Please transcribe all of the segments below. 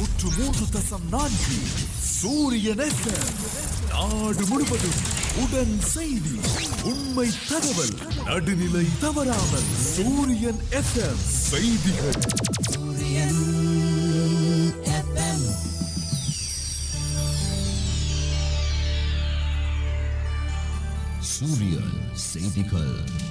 நூற்று மூன்று தசம் நான்கு. சூரியன். நாடு முழுவதும் உடன் செய்தி உண்மை தகவல் நடுநிலை தவறாமல் சூரியன் எஃப்எம் செய்திகள். சூரியன் செய்திகள்.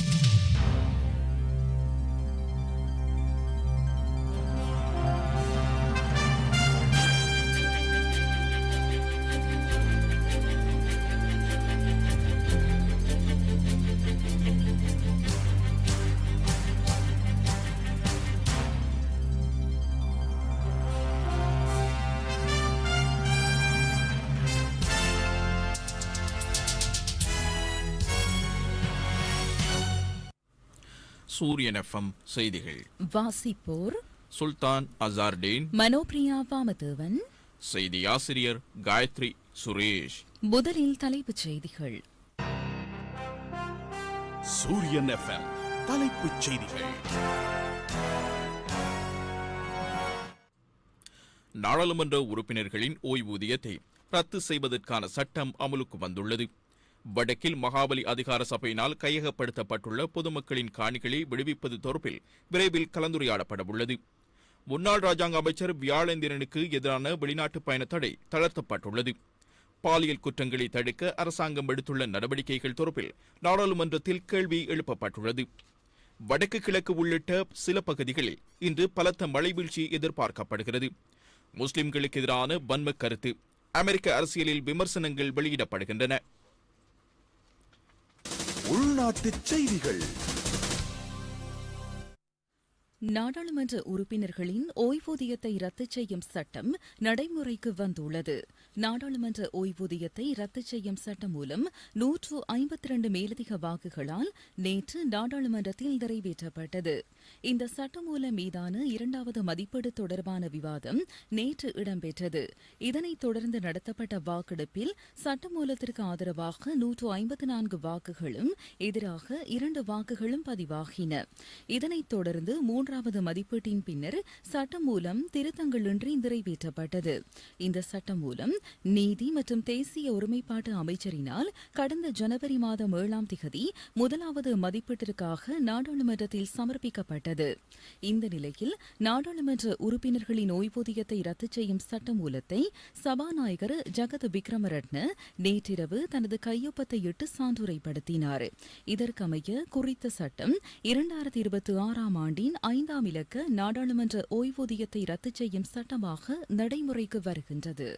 சூரியன் எஃப்எம் செய்திகள். வாசிப்போர் சுல்தான் அசார்டீன். மனோபிரியா வாமதேவன். செய்தி ஆசிரியர் காயத்ரி சுரேஷ். முதலில் தலைப்புச் செய்திகள். சூரியன் எஃப்எம் தலைப்புச் செய்திகள். நாடாளுமன்ற உறுப்பினர்களின் ஓய்வூதியத்தை ரத்து செய்வதற்கான சட்டம் அமலுக்கு வந்துள்ளது. வடக்கில் மகாபலி அதிகார சபையினால் கையகப்படுத்தப்பட்டுள்ள பொதுமக்களின் காணிகளை விடுவிப்பது தொடர்பில் விரைவில் கலந்துரையாடப்பட உள்ளது முன்னாள் ராஜாங்க அமைச்சர் வியாழேந்திரனுக்கு எதிரான வெளிநாட்டு பயண தடை தளர்த்தப்பட்டுள்ளது. பாலியல் குற்றங்களை தடுக்க அரசாங்கம் எடுத்துள்ள நடவடிக்கைகள் தொடர்பில் நாடாளுமன்றத்தில் கேள்வி எழுப்பப்பட்டுள்ளது. வடக்கு கிழக்கு உள்ளிட்ட சில பகுதிகளில் இன்று பலத்த மழை வீழ்ச்சி எதிர்பார்க்கப்படுகிறது. முஸ்லிம்களுக்கு எதிரான வன்ம கருத்து அமெரிக்க அரசியலில் விமர்சனங்கள் வெளியிடப்படுகின்றன. உள்நாட்டு செய்திகள். நாடாளுமன்ற உறுப்பினர்களின் ஓய்வூதியத்தை ரத்து செய்யும் சட்டம் நடைமுறைக்கு வந்துள்ளது. நாடாளுமன்ற ஓய்வூதியத்தை ரத்து செய்யும் சட்டம் மூலம் நூற்று ஐம்பத்தி இரண்டு மேலதிக வாக்குகளால் நேற்று நாடாளுமன்றத்தில் நிறைவேற்றப்பட்டது. இந்த சட்டமூலம் மீதான இரண்டாவது மதிப்பீடு தொடர்பான விவாதம் நேற்று இடம்பெற்றது. இதனைத் தொடர்ந்து நடத்தப்பட்ட வாக்கெடுப்பில் சட்டமூலத்திற்கு ஆதரவாக நூற்று ஐம்பத்தி நான்கு வாக்குகளும் எதிராக இரண்டு வாக்குகளும் பதிவாகின. இதனைத் தொடர்ந்து மூன்றாவது மதிப்பீட்டின் பின்னர் சட்டமூலம் திருத்தங்களின்றி நிறைவேற்றப்பட்டது. இந்த சட்டமூலம் நீதி மற்றும் தேசிய ஒருமைப்பாட்டு அமைச்சரினால் கடந்த ஜனவரி மாதம் ஏழாம் திகதி முதலாவது மதிப்பீட்டிற்காக நாடாளுமன்றத்தில் சமர்ப்பிக்கப்பட்டது. இந்த நிலையில் நாடாளுமன்ற உறுப்பினர்களின் ஓய்வூதியத்தை ரத்து செய்யும் சட்டமூலத்தை சபாநாயகர் ஜகத் விக்ரமரட்ன நேற்றிரவு தனது கையொப்பத்தை இட்டு சான்றுரைப்படுத்தினார். இதற்கமைய குறித்த சட்டம் இரண்டாயிரத்தி இருபத்தி ஆறாம் ஆண்டின் ஐந்தாம் இலக்க நாடாளுமன்ற ஓய்வூதியத்தை ரத்து செய்யும் சட்டமாக நடைமுறைக்கு வருகின்றது.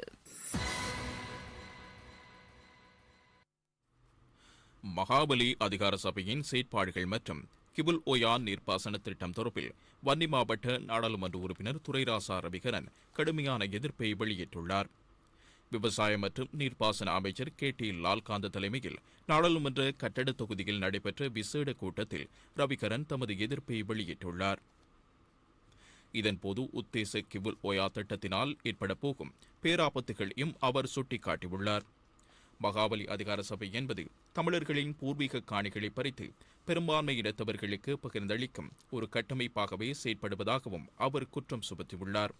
மகாபலி அதிகார சபையின் செயற்பாடுகள் மற்றும் கிபுல் ஒயான் நீர்ப்பாசன திட்டம் தொடர்பில் வன்னி மாவட்ட நாடாளுமன்ற உறுப்பினர் துரைராசா ரவிகரன் கடுமையான எதிர்ப்பை வெளியிட்டுள்ளார். விவசாய மற்றும் நீர்ப்பாசன அமைச்சர் கே டி லால்காந்த தலைமையில் நாடாளுமன்ற கட்டட தொகுதியில் நடைபெற்ற விசேட கூட்டத்தில் ரவிகரன் தமது எதிர்ப்பை வெளியிட்டுள்ளார். இதன்போது உத்தேச கிவுல் ஓயா திட்டத்தினால் ஏற்பட போகும் பேராபத்துகளையும் அவர் சுட்டிக்காட்டியுள்ளார். மகாபலி அதிகார சபை என்பது தமிழர்களின் பூர்வீக காணிகளை பறித்து பெரும்பான்மை இனத்தவர்களுக்கு பகிர்ந்தளிக்கும் ஒரு கட்டமைப்பாகவே செயற்படுவதாகவும் அவர் குற்றம் சுமத்தியுள்ளார்.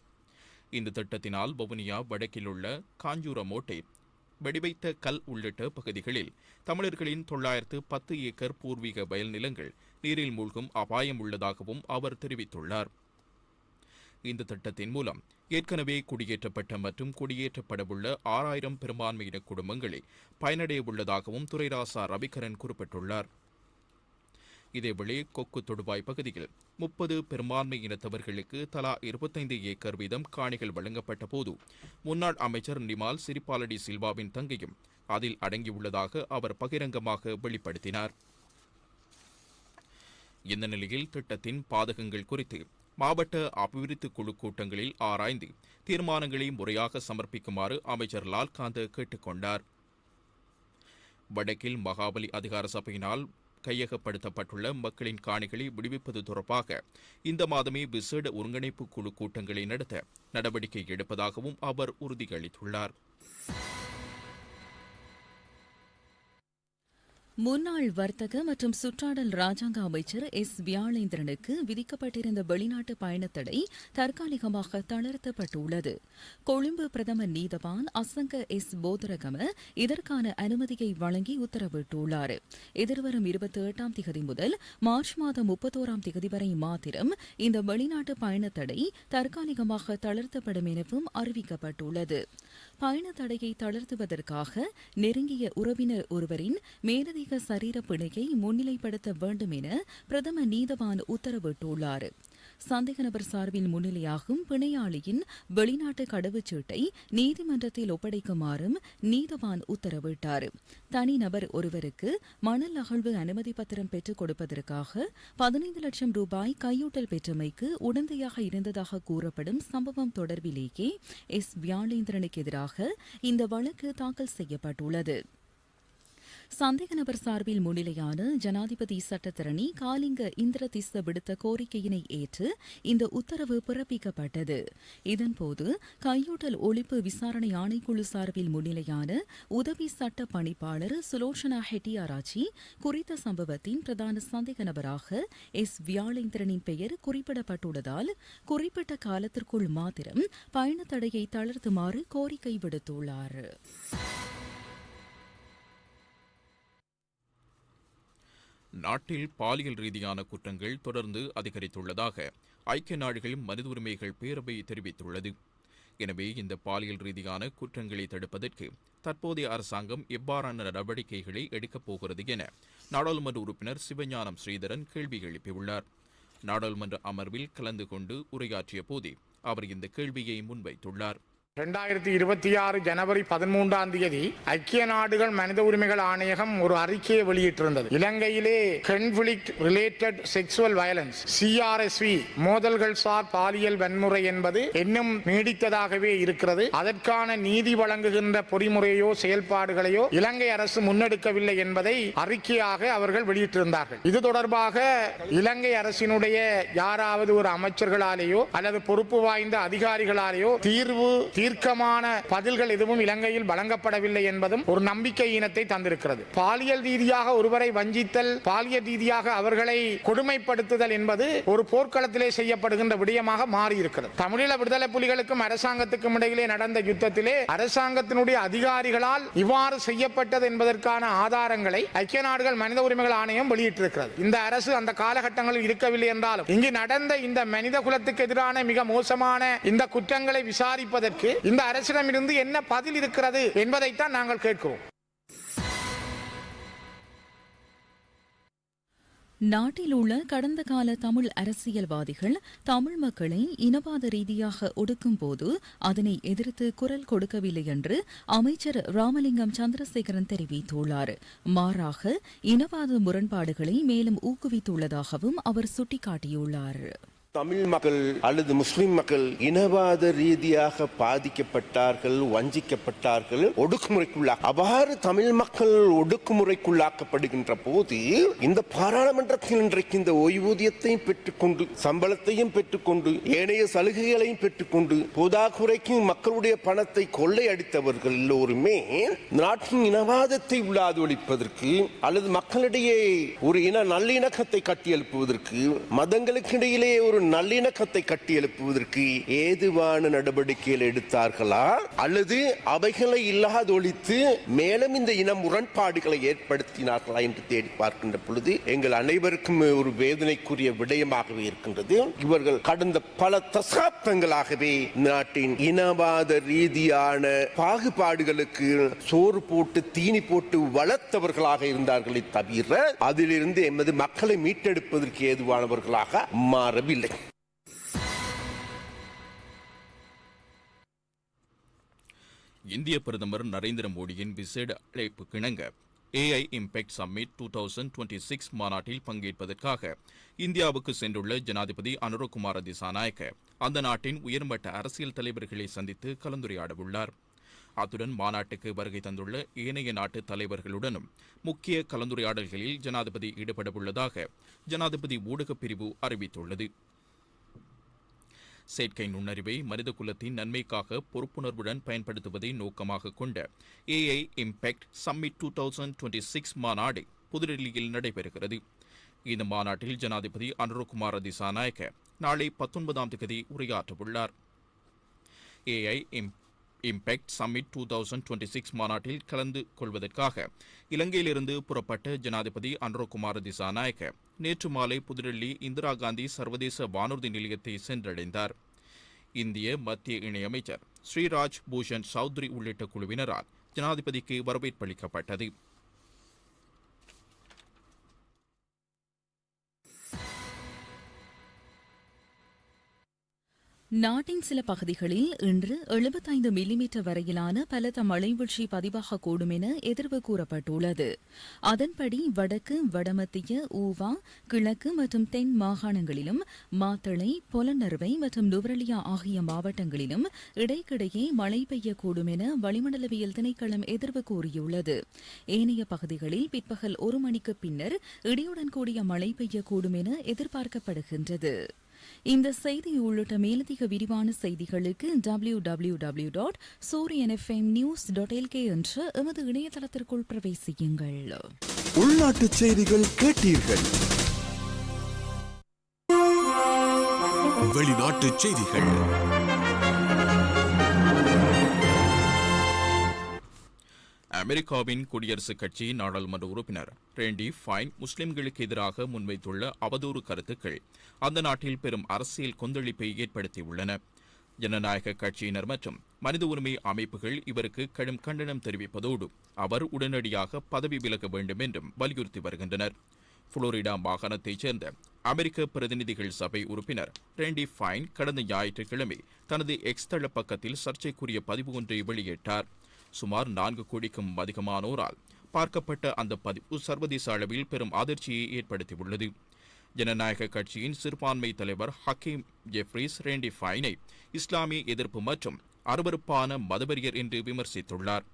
இந்த திட்டத்தினால் வவுனியா வடக்கிலுள்ள காஞ்சூரமோட்டை வெடிவைத்த கல் உள்ளிட்ட பகுதிகளில் தமிழர்களின் தொள்ளாயிரத்து பத்து ஏக்கர் பூர்வீக வயல் நிலங்கள் நீரில் மூழ்கும் அபாயம் உள்ளதாகவும் அவர் தெரிவித்துள்ளார். இந்த திட்டத்தின் மூலம் ஏற்கனவே குடியேற்றப்பட்ட மற்றும் குடியேற்றப்படவுள்ள ஆறாயிரம் பெரும்பான்மையின குடும்பங்களை பயனடைய உள்ளதாகவும் துரைராசா ரவிகரன் குறிப்பிட்டுள்ளார். இதேவேளை கொக்கு தொடுவாய் பகுதியில் முப்பது பெரும்பான்மை இனத்தவர்களுக்கு தலா இருபத்தைந்து ஏக்கர் வீதம் காணிகள் வழங்கப்பட்ட போது முன்னாள் அமைச்சர் நிமால் சிரிபாலடி சில்வாவின் தங்கையும் அதில் அடங்கியுள்ளதாக அவர் பகிரங்கமாக வெளிப்படுத்தினார். இந்த நிலையில் திட்டத்தின் பாதகங்கள் குறித்து மாவட்ட அபிவிருத்தி குழு கூட்டங்களில் ஆராய்ந்து தீர்மானங்களை முறையாக சமர்ப்பிக்குமாறு அமைச்சர் லால்காந்த் கேட்டுக்கொண்டார் வடக்கில் மகாபலி அதிகார சபையினால் கையகப்படுத்தப்பட்டுள்ள மக்களின் காணிகளை விடுவிப்பது தொடர்பாக இந்த மாதமே விசேட ஒருங்கிணைப்பு குழு கூட்டங்களை நடத்த நடவடிக்கை எடுப்பதாகவும் அவர் உறுதியளித்துள்ளார். முன்னாள் வர்த்தக மற்றும் சுற்றாடல் ராஜாங்க அமைச்சர் எஸ். வியாழேந்திரனுக்கு விதிக்கப்பட்டிருந்த வெளிநாட்டு பயணத்தடை தற்காலிகமாக தளர்த்தப்பட்டுள்ளது. கொழும்பு பிரதம நீதவான் அசங்க எஸ். போதரகம இதற்கான அனுமதியை வழங்கி உத்தரவிட்டுள்ளார். எதிர்வரும் இருபத்தி எட்டாம் திகதி முதல் மார்ச் மாதம் முப்பத்தோராம் திகதி வரை மாத்திரம் இந்த வெளிநாட்டு பயணத்தடை தற்காலிகமாக தளர்த்தப்படும் எனவும் அறிவிக்கப்பட்டுள்ளது. பயண தடையை தளர்த்துவதற்காக நெருங்கிய உறவினர் ஒருவரின் மேலதிக சரீர பிணையை முன்னிலைப்படுத்த வேண்டும் என பிரதம நீதவான் உத்தரவிட்டுள்ளார். சந்தேக நபர் சார்பின் முன்னிலையாகும் பிணையாளியின் வெளிநாட்டு கடவுச்சீட்டை நீதிமன்றத்தில் ஒப்படைக்குமாறும் நீதவான் உத்தரவிட்டார். தனிநபர் ஒருவருக்கு மணல் அகழ்வு அனுமதி பத்திரம் பெற்றுக் கொடுப்பதற்காக பதினைந்து லட்சம் ரூபாய் கையூட்டல் பெற்றமைக்கு உடந்தையாக இருந்ததாக கூறப்படும் சம்பவம் தொடர்பிலேயே எஸ். வியாழேந்திரனுக்கு எதிராக இந்த வழக்கு தாக்கல் செய்யப்பட்டுள்ளது. சந்தேக நபர் சார்பில் முன்னிலையான ஜனாதிபதி சட்டத்தரணி காலிங்க இந்திரதிஸ்த விடுத்த கோரிக்கையினை ஏற்று இந்த உத்தரவு பிறப்பிக்கப்பட்டது. இதன்போது கையூட்டல் ஒழிப்பு விசாரணை ஆணைக்குழு சார்பில் முன்னிலையான உதவி சட்ட பணிப்பாளர் சுலோச்சனா ஹெட்டியாராச்சி குறித்த சம்பவத்தின் பிரதான சந்தேக நபராக எஸ். வியாழேந்திரனின் பெயர் குறிப்பிடப்பட்டுள்ளதால் குறிப்பிட்ட காலத்திற்குள் மாத்திரம் பயண தடையை தளர்த்துமாறு கோரிக்கை விடுத்துள்ளார். நாட்டில் பாலியல் ரீதியான குற்றங்கள் தொடர்ந்து அதிகரித்துள்ளதாக ஐக்கிய நாடுகள் மனித உரிமைகள் பேரவை தெரிவித்துள்ளது. எனவே இந்த பாலியல் ரீதியான குற்றங்களை தடுப்பதற்கு தற்போதைய அரசாங்கம் எவ்வாறான நடவடிக்கைகளை எடுக்கப் போகிறது என நாடாளுமன்ற உறுப்பினர் சிவஞானம் ஸ்ரீதரன் கேள்வி எழுப்பியுள்ளார். நாடாளுமன்ற அமர்வில் கலந்து கொண்டு உரையாற்றிய போதே அவர் இந்த கேள்வியை முன்வைத்துள்ளார். ரெண்டாயிரத்தி இருபத்தி ஆறு ஜனவரி பதிமூன்றாம் தேதி ஐக்கிய நாடுகள் மனித உரிமைகள் ஆணையகம் ஒரு அறிக்கையை வெளியிட்டிருந்தது. இலங்கையிலே conflict related sexual violence CRSV மோதல்கள் சார் பாலியல் வன்முறை என்பது இன்னும் நீடித்ததாகவே இருக்கிறது. அதற்கான நீதி வழங்குகின்ற பொறிமுறையோ செயல்பாடுகளையோ இலங்கை அரசு முன்னெடுக்கவில்லை என்பதை அறிக்கையாக அவர்கள் வெளியிட்டிருந்தார்கள். இது தொடர்பாக இலங்கை அரசினுடைய யாராவது ஒரு அமைச்சர்களாலேயோ அல்லது பொறுப்பு வாய்ந்த அதிகாரிகளாலேயோ தீர்வு தீர்க்கமான பதில்கள் எதுவும் இலங்கையில் வழங்கப்படவில்லை என்பதும் ஒரு நம்பிக்கை ஈனத்தை தந்திருக்கிறது. பாலியல் ரீதியாக ஒருவரை வஞ்சித்தல் பாலியல் ரீதியாக அவர்களை கொடுமைப்படுத்துதல் என்பது ஒரு போர்க்களத்திலே செய்யப்படுகின்ற விடயமாக மாறியிருக்கிறது. தமிழீழ விடுதலை புலிகளுக்கும் அரசாங்கத்துக்கும் இடையிலே நடந்த யுத்தத்திலே அரசாங்கத்தினுடைய அதிகாரிகளால் இவ்வாறு செய்யப்பட்டது என்பதற்கான ஆதாரங்களை ஐக்கிய நாடுகள் மனித உரிமைகள் ஆணையம் வெளியிட்டிருக்கிறது. இந்த அரசு அந்த காலகட்டங்களில் இருக்கவில்லை என்றாலும் இங்கு நடந்த இந்த மனித குலத்துக்கு எதிரான மிக மோசமான இந்த குற்றங்களை விசாரிப்பதற்கு இந்த அரசிடமிருந்து என்ன பதில் இருக்கிறது என்பதைத்தான் நாங்கள் கேட்கிறோம். நாட்டில் உள்ள கடந்த கால தமிழ் அரசியல்வாதிகள் தமிழ் மக்களை இனவாத ரீதியாக ஒடுக்கும் போது அதனை எதிர்த்து குரல் கொடுக்கவில்லை என்று அமைச்சர் ராமலிங்கம் சந்திரசேகரன் தெரிவித்துள்ளார். மாறாக இனவாத முரண்பாடுகளை மேலும் ஊக்குவித்துள்ளதாகவும் அவர் சுட்டிக்காட்டியுள்ளார். தமிழ் மக்கள் அல்லது முஸ்லிம் மக்கள் இனவாத ரீதியாக பாதிக்கப்பட்டார்கள் வஞ்சிக்கப்பட்டார்கள் ஒடுக்குமுறைக்குள்ளாக அவ்வாறு தமிழ் மக்கள் ஒடுக்குமுறைக்குள்ளாக்கப்படுகின்ற போது இந்த பாராளுமன்றத்தில் இன்றைக்கு இந்த ஓய்வூதியத்தையும் பெற்றுக்கொண்டு சம்பளத்தையும் பெற்றுக்கொண்டு ஏனைய சலுகைகளையும் பெற்றுக்கொண்டு போதாக்குறைக்கு மக்களுடைய பணத்தை கொள்ளையடித்தவர்கள் எல்லோருமே நாட்டின் இனவாதத்தை உள்ளாது ஒழிப்பதற்கு அல்லது மக்களிடையே ஒரு இன நல்லிணக்கத்தை கட்டியெழுப்புவதற்கு மதங்களுக்கு இடையிலே ஒரு நல்லிணக்கத்தை கட்டியெழுப்புவதற்கு ஏதுவான நடவடிக்கைகள் எடுத்தார்களா? அல்லது அவைகளை இல்லாதொழித்து மேலும் இந்த இன முரண்பாடுகளை ஏற்படுத்தினார்களா என்று தேடி பார்க்கின்ற பொழுது எங்கள் அனைவருக்கும் ஒரு வேதனைக்குரிய விடயமாகவே இருக்கின்றது. இவர்கள் கடந்த பல தசாப்தங்களாகவே நாட்டின் இனவாத ரீதியான பாகுபாடுகளுக்கு சோறு போட்டு தீனி போட்டு வளர்த்தவர்களாக இருந்தார்களே தவிர அதிலிருந்து எமது மக்களை மீட்டெடுப்பதற்கு ஏதுவானவர்களாக மாறவில்லை. இந்திய பிரதமர் நரேந்திர மோடியின் விசேட அழைப்பு கிணங்க. AI impact summit two thousand twenty six மாநாட்டில் பங்கேற்பதற்காக இந்தியாவுக்கு சென்றுள்ள ஜனாதிபதி அனுரகுமார திசாநாயக்க அந்த நாட்டின் உயர்மட்ட அரசியல் தலைவர்களை சந்தித்து கலந்துரையாடவுள்ளார். அத்துடன் மாநாட்டுக்கு வருகை தந்துள்ள ஏனைய நாட்டு தலைவர்களுடனும் முக்கிய கலந்துரையாடல்களில் ஜனாதிபதி ஈடுபடவுள்ளதாக ஜனாதிபதி ஊடகப் பிரிவு அறிவித்துள்ளது. செயற்கை நுண்ணறிவை மனித குலத்தின் நன்மைக்காக பொறுப்புணர்வுடன் பயன்படுத்துவதை நோக்கமாக கொண்ட AI impact summit two thousand twenty six மாநாடு புதுடெல்லியில் நடைபெறுகிறது. இந்த மாநாட்டில் ஜனாதிபதி அனுரகுமார் திசாநாயக்க நாளை பத்தொன்பதாம் தேதி உரையாற்றவுள்ளார். AI im impact summit two thousand twenty six மாநாட்டில் கலந்து கொள்வதற்காக இலங்கையிலிருந்து புறப்பட்ட ஜனாதிபதி அனுரகுமார் திசாநாயக்க நேற்று மாலை புதுடெல்லி இந்திரா காந்தி சர்வதேச வானூர்தி நிலையத்தை சென்றடைந்தார். இந்திய மத்திய இணையமைச்சர் ஸ்ரீராஜ் பூஷன் சௌத்ரி உள்ளிட்ட குழுவினரால் ஜனாதிபதிக்கு வரவேற்பளிக்கப்பட்டது நாட்டின் சில பகுதிகளில் இன்று எழுபத்தைந்து மில்லிமீட்டர் வரையிலான பலத்த மழைவீழ்ச்சி பதிவாகக்கூடும் என எதிர்வு கூறப்பட்டுள்ளது. அதன்படி வடக்கு வடமத்திய ஊவா கிழக்கு மற்றும் தென் மாகாணங்களிலும் மாத்தளை பொலநறுவை மற்றும் நுவரலியா ஆகிய மாவட்டங்களிலும் இடைக்கிடையே மழை பெய்யக்கூடும் என வளிமண்டலவியல் திணைக்களம் எதிர்வு கூறியுள்ளது. ஏனைய பகுதிகளில் பிற்பகல் ஒரு மணிக்கு பின்னர் இடியுடன் கூடிய மழை பெய்யக்கூடும் என எதிர்பார்க்கப்படுகின்றது. இந்த செய்தி உள்ளிட்ட மேலதிக விரிவான செய்திகளுக்கு W W W dot Sooriyan FM news dot LK என்ற எமது இணையதளத்திற்குள் பிரவேசியுங்கள். உள்நாட்டு செய்திகள் கேட்டீர்கள். வெளிநாட்டு செய்திகள். அமெரிக்காவின் குடியரசுக் கட்சி நாடாளுமன்ற உறுப்பினர் ரேண்டி ஃபைன் முஸ்லிம்களுக்கு எதிராக முன்வைத்துள்ள அவதூறு கருத்துக்கள் அந்த நாட்டில் பெரும் அரசியல் கொந்தளிப்பை ஏற்படுத்தியுள்ளன. ஜனநாயக கட்சியினர் மற்றும் மனித உரிமை அமைப்புகள் இவருக்கு கடும் கண்டனம் தெரிவிப்பதோடு அவர் உடனடியாக பதவி விலக வேண்டும் என்றும் வலியுறுத்தி வருகின்றனர். புளோரிடா மாகாணத்தைச் சேர்ந்த அமெரிக்க பிரதிநிதிகள் சபை உறுப்பினர் ரேண்டி ஃபைன் கடந்த ஞாயிற்றுக்கிழமை தனது எக்ஸ் தள பக்கத்தில் சர்ச்சைக்குரிய பதிவு ஒன்றை வெளியிட்டார். சுமார் நான்கு கோடிக்கும் அதிகமானோரால் பார்க்கப்பட்ட அந்த பதிவு சர்வதேச அளவில் பெரும் அதிர்ச்சியை ஏற்படுத்தியுள்ளது. ஜனநாயக கட்சியின் சிறுபான்மை தலைவர் ஹக்கீம் ஜெஃப்ரிஸ் ரேண்டி ஃபைனை இஸ்லாமிய எதிர்ப்பு மற்றும் அருவறுப்பான மதவெறியர் என்று விமர்சித்துள்ளார்.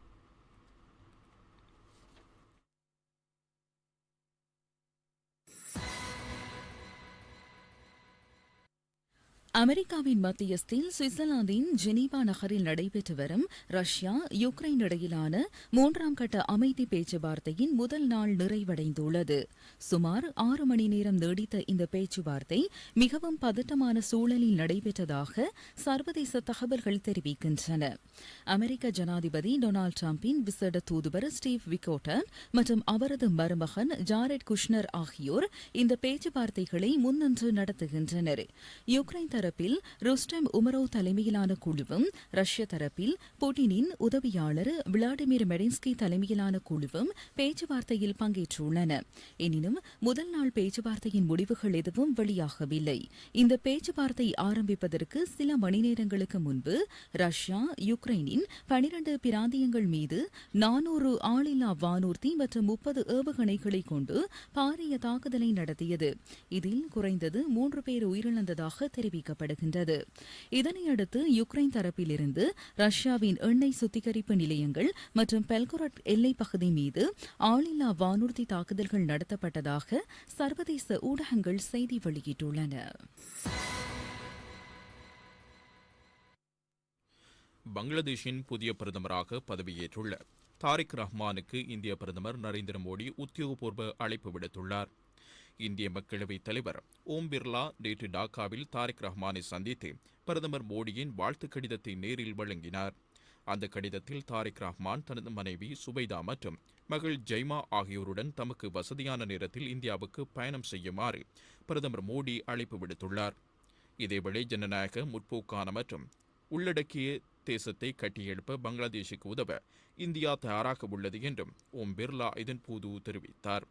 அமெரிக்காவின் மத்தியஸ்தில் சுவிட்சர்லாந்தின் ஜெனீவா நகரில் நடைபெற்று வரும் ரஷ்யா யுக்ரைன் இடையிலான மூன்றாம் கட்ட அமைதி பேச்சுவார்த்தையின் முதல் நாள் நிறைவடைந்துள்ளது. சுமார் ஆறு மணி நேரம் நீடித்த இந்த பேச்சுவார்த்தை மிகவும் பதட்டமான சூழலில் நடைபெற்றதாக சர்வதேச தகவல்கள் தெரிவிக்கின்றன. அமெரிக்க ஜனாதிபதி டொனால்டு டிரம்பின் விசேட தூதுவர் ஸ்டீவ் விக்கோட்டர் மற்றும் அவரது மருமகன் ஜாரெட் குஷ்னர் ஆகியோர் இந்த பேச்சுவார்த்தைகளை முன்னின்று நடத்துகின்றனர். யுக்ரைன் தரப்பில் ருஸ்டம் உமரோவ் தலைமையிலான குழுவும் ரஷ்ய தரப்பில் புட்டினின் உதவியாளர் விளாடிமிர் மெடின்ஸ்கி தலைமையிலான குழுவும் பேச்சுவார்த்தையில் பங்கேற்றுள்ளன. எனினும் முதல் நாள் பேச்சுவார்த்தையின் முடிவுகள் எதுவும் வெளியாகவில்லை. இந்த பேச்சுவார்த்தை ஆரம்பிப்பதற்கு சில மணி நேரங்களுக்கு முன்பு ரஷ்யா யுக்ரைனின் பனிரண்டு பிராந்தியங்கள் மீது நானூறு ஆளில்லா வானூர்த்தி மற்றும் முப்பது ஏவுகணைகளை கொண்டு பாரிய தாக்குதலை நடத்தியது. இதில் குறைந்தது மூன்று பேர் உயிரிழந்ததாக தெரிவிக்கப்பட்டது. தெரிவிக்கப்படுகின்றது இதனையடுத்து யுக்ரைன் தரப்பிலிருந்து ரஷ்யாவின் எண்ணெய் சுத்திகரிப்பு நிலையங்கள் மற்றும் பெல்கொரட் எல்லைப் பகுதி மீது ஆளில்லா வானூர்தி தாக்குதல்கள் நடத்தப்பட்டதாக சர்வதேச ஊடகங்கள் செய்தி வெளியிட்டுள்ளன. பங்களாதேஷின் புதிய பிரதமராக பதவியேற்றுள்ள தாரிக் ரஹ்மானுக்கு இந்திய பிரதமர் நரேந்திர மோடி உத்தியோகபூர்வ அழைப்பு விடுத்துள்ளார். இந்திய மக்களவைத் தலைவர் ஓம் பிர்லா நேற்று டாக்காவில் தாரிக் ரஹ்மானை சந்தித்து பிரதமர் மோடியின் வாழ்த்து கடிதத்தை நேரில் வழங்கினார். அந்த கடிதத்தில் தாரிக் ரஹ்மான் தனது மனைவி சுபைதா மற்றும் மகள் ஜெய்மா ஆகியோருடன் தமக்கு வசதியான நேரத்தில் இந்தியாவுக்கு பயணம் செய்யுமாறு பிரதமர் மோடி அழைப்பு விடுத்துள்ளார். இதேவேளை ஜனநாயக முற்போக்கான மற்றும் உள்ளடக்கிய தேசத்தை கட்டியெழுப்ப பங்களாதேஷுக்கு உதவ இந்தியா தயாராக உள்ளது என்றும் ஓம் பிர்லா இதன்போது தெரிவித்தார்.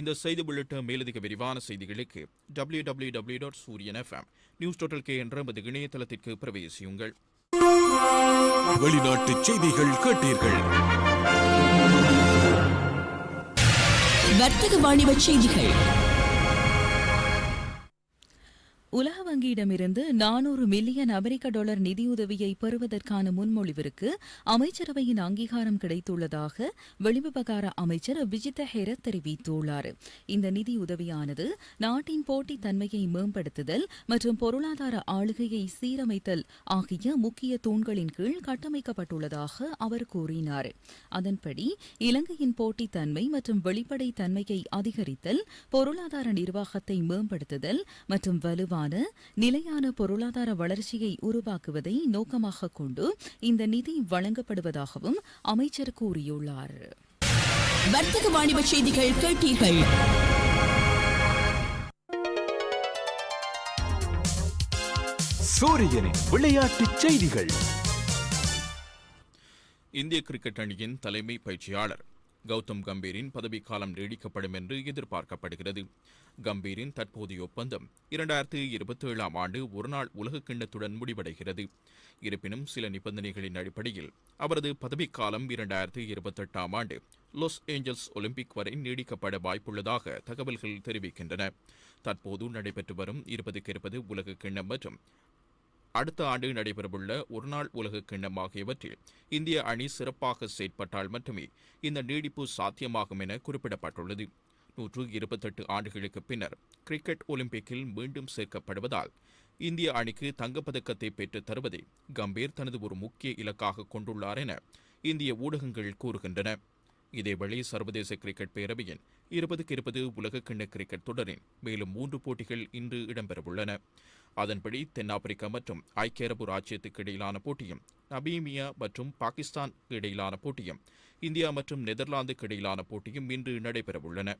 இந்த செய்தி உள்ளிட்ட மேலதிக விரிவான செய்திகளுக்கு W W W dot Sooriyan FM news dot L K என்ற எமது இணையதளத்திற்கு பிரவேசியுங்கள். வெளிநாட்டு செய்திகள் கேட்டீர்கள். வர்த்தக வாணிப செய்திகள். உலக வங்கியிடமிருந்து நானூறு மில்லியன் அமெரிக்க டாலர் நிதியுதவியை பெறுவதற்கான முன்மொழிவிற்கு அமைச்சரவையின் அங்கீகாரம் கிடைத்துள்ளதாக வெளிவிவகார அமைச்சர் விஜித ஹெர தெரிவித்துள்ளார். இந்த நிதியுதவியானது நாட்டின் போட்டித் தன்மையை மேம்படுத்துதல் மற்றும் பொருளாதார ஆளுகையை சீரமைத்தல் ஆகிய முக்கிய தூண்களின் கீழ் கட்டமைக்கப்பட்டுள்ளதாக அவர் கூறினார். அதன்படி இலங்கையின் போட்டித் தன்மை மற்றும் வெளிப்படை தன்மையை அதிகரித்தல் பொருளாதார நிர்வாகத்தை மேம்படுத்துதல் மற்றும் வலுவான நிலையான பொருளாதார வளர்ச்சியை உருவாக்குவதை நோக்கமாக கொண்டு இந்த நிதி வழங்கப்படுவதாகவும் அமைச்சர் கூறியுள்ளார். வர்த்தக வாணிப செய்திகள் கேட்டீர்கள். சூரியனின் விளையாட்டுச் செய்திகள். இந்திய கிரிக்கெட் அணியின் தலைமை பயிற்சியாளர் கௌதம் கம்பீரின் பதவிக்காலம் நீடிக்கப்படும் என்று எதிர்பார்க்கப்படுகிறது. கம்பீரின் தற்போதைய ஒப்பந்தம் இரண்டாயிரத்து இருபத்தி ஏழாம் ஆண்டு ஒருநாள் உலக கிண்ணத்துடன் முடிவடைகிறது. இருப்பினும் சில நிபந்தனைகளின் அடிப்படையில் அவரது பதவிக்காலம் இரண்டாயிரத்து இருபத்தெட்டாம் ஆண்டு லாஸ் ஏஞ்சல்ஸ் ஒலிம்பிக் வரை நீடிக்கப்பட வாய்ப்புள்ளதாக தகவல்கள் தெரிவிக்கின்றன. தற்போது நடைபெற்று வரும் இருபதுக்கு இருபது உலக கிண்ணம் மற்றும் அடுத்த ஆண்டு நடைபெறவுள்ள ஒருநாள் உலக கிண்ணம் ஆகியவற்றில் இந்திய அணி சிறப்பாக செயற்பட்டால் மட்டுமே இந்த நீடிப்பு சாத்தியமாகும் என குறிப்பிடப்பட்டுள்ளது. நூற்று இருபத்தெட்டு ஆண்டுகளுக்கு பின்னர் கிரிக்கெட் ஒலிம்பிக்கில் மீண்டும் சேர்க்கப்படுவதால் இந்திய அணிக்கு தங்கப்பதக்கத்தை பெற்றுத் தருவதை கம்பீர் தனது ஒரு முக்கிய இலக்காக கொண்டுள்ளார் என இந்திய ஊடகங்கள் கூறுகின்றன. இதேவேளை சர்வதேச கிரிக்கெட் பேரவையின் இருபதுக்கு இருபது உலகக்கிண்ண கிரிக்கெட் தொடரின் மேலும் மூன்று போட்டிகள் இன்று இடம்பெறவுள்ளன. அதன்படி தென்னாப்பிரிக்கா மற்றும் ஐக்கிய அரபு ராச்சியத்துக்கு இடையிலான போட்டியும் நபீமியா மற்றும் பாகிஸ்தான் இடையிலான போட்டியும் இந்தியா மற்றும் நெதர்லாந்துக்கு இடையிலான போட்டியும் இன்று நடைபெறவுள்ளன.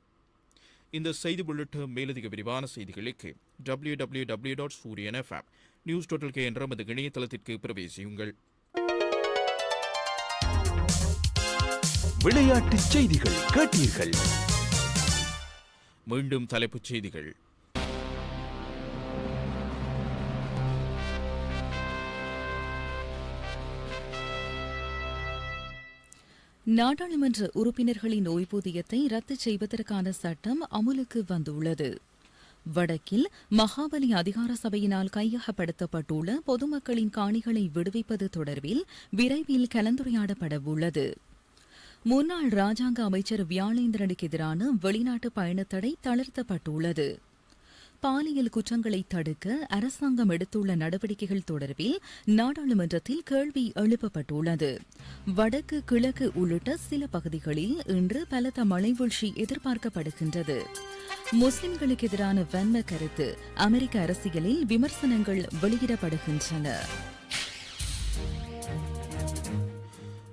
இந்த செய்தி உள்ளிட்ட மேலதிக விரிவான செய்திகளுக்கு W W W dot Sooriyan FM news dot L K என்ற நமது இணையதளத்திற்கு பிரவேசியுங்கள். விளையாட்டுச் செய்திகள் கேட்டீர்கள். மீண்டும் தலைப்புச் செய்திகள். நாடாளுமன்ற உறுப்பினர்களின் ஓய்வூதியத்தை ரத்து செய்வதற்கான சட்டம் அமுலுக்கு வந்துள்ளது. வடக்கில் மகாபலி அதிகார சபையினால் கையகப்படுத்தப்பட்டுள்ள பொதுமக்களின் காணிகளை விடுவிப்பது தொடர்பில் விரைவில் கலந்துரையாடப்பட உள்ளது முன்னாள் ராஜாங்க அமைச்சர் வியாழேந்திரனுக்கு எதிரான வெளிநாட்டு பயணத்தடை தளர்த்தப்பட்டுள்ளது. பாலியல் குற்றங்களை தடுக்க அரசாங்கம் எடுத்துள்ள நடவடிக்கைகள் தொடர்பில் நாடாளுமன்றத்தில் கேள்வி எழுப்பப்பட்டுள்ளது. வடக்கு கிழக்கு உள்ளிட்ட சில பகுதிகளில் இன்று பலத்த மழைவீழ்ச்சி எதிர்பார்க்கப்படுகின்றது. முஸ்லிம்களுக்கு எதிரான வன்ம கருத்து அமெரிக்க அரசியலில் விமர்சனங்கள் வெளியிடப்படுகின்றன.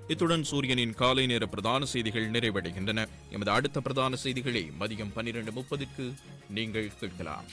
இத்துடன் சூரியனின் காலை நேர பிரதான செய்திகள் நிறைவடைகின்றன. எமது அடுத்த பிரதான செய்திகளை மதியம் பன்னிரண்டு முப்பதுக்கு நீங்கள் கேட்கலாம்.